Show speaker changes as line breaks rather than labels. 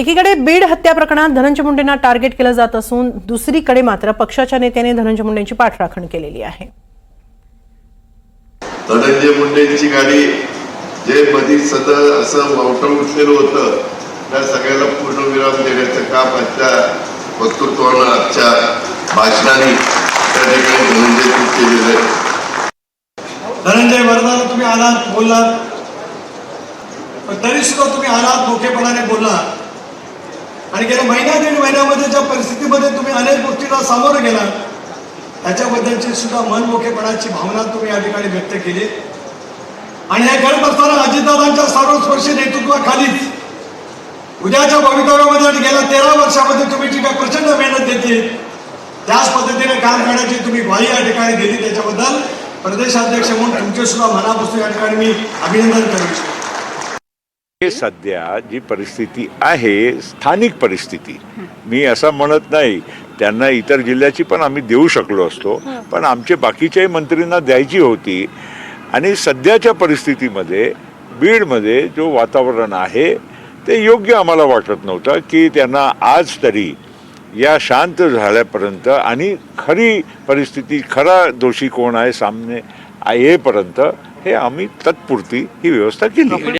एकीकडे बीड हत्या प्रकरणात धनंजय मुंडेंना टार्गेट केलं जात असून दुसरीकडे मात्र पक्षाच्या नेत्याने धनंजय मुंडेंची पाठराखण केलेली आहे.
धनंजय मुंडेंची गाडी जे मधी सतत असं मावटं उठलेलं होतं त्या सगळ्याला पूर्णविराम देण्याचं काम आजच्या वक्तृत्वानं आजच्या भाषणाने त्या ठिकाणी धनंजय केलेलं आहे.
धनंजय वरदान तुम्ही आलात बोललात. पण तरी सुद्धा तुम्ही आलात मोठेपणाने बोललात. आणि गेल्या महिन्या दीड महिन्यामध्ये ज्या परिस्थितीमध्ये तुम्ही अनेक गोष्टींना सामोरं गेला त्याच्याबद्दलची सुद्धा मनमोखेपणाची भावना तुम्ही या ठिकाणी व्यक्त केली. आणि हे करत असताना अजितदादांच्या सर्वस्पर्शी नेतृत्वाखालीच उद्याच्या भवितव्यामध्ये आणि गेल्या तेरा वर्षामध्ये तुम्ही जी काय प्रचंड मेहनत घेतली त्याच पद्धतीने काम करण्याची तुम्ही ग्वाही या ठिकाणी दिली. त्याच्याबद्दल प्रदेशाध्यक्ष म्हणून तुमचे सुद्धा मनापासून या ठिकाणी मी अभिनंदन करू इच्छितो
सध्या जी परिस्थिती आहे स्थानिक परिस्थिती मी असं म्हणत नाही. त्यांना इतर जिल्ह्याची पण आम्ही देऊ शकलो असतो पण आमचे बाकीच्याही मंत्रींना द्यायची होती. आणि सध्याच्या परिस्थितीमध्ये बीडमध्ये जो वातावरण आहे ते योग्य आम्हाला वाटत नव्हतं की त्यांना आज तरी या शांत झाल्यापर्यंत आणि खरी परिस्थिती खरा दोषी कोण आहे सामने येईपर्यंत हे आम्ही तत्पुरती ही व्यवस्था केली.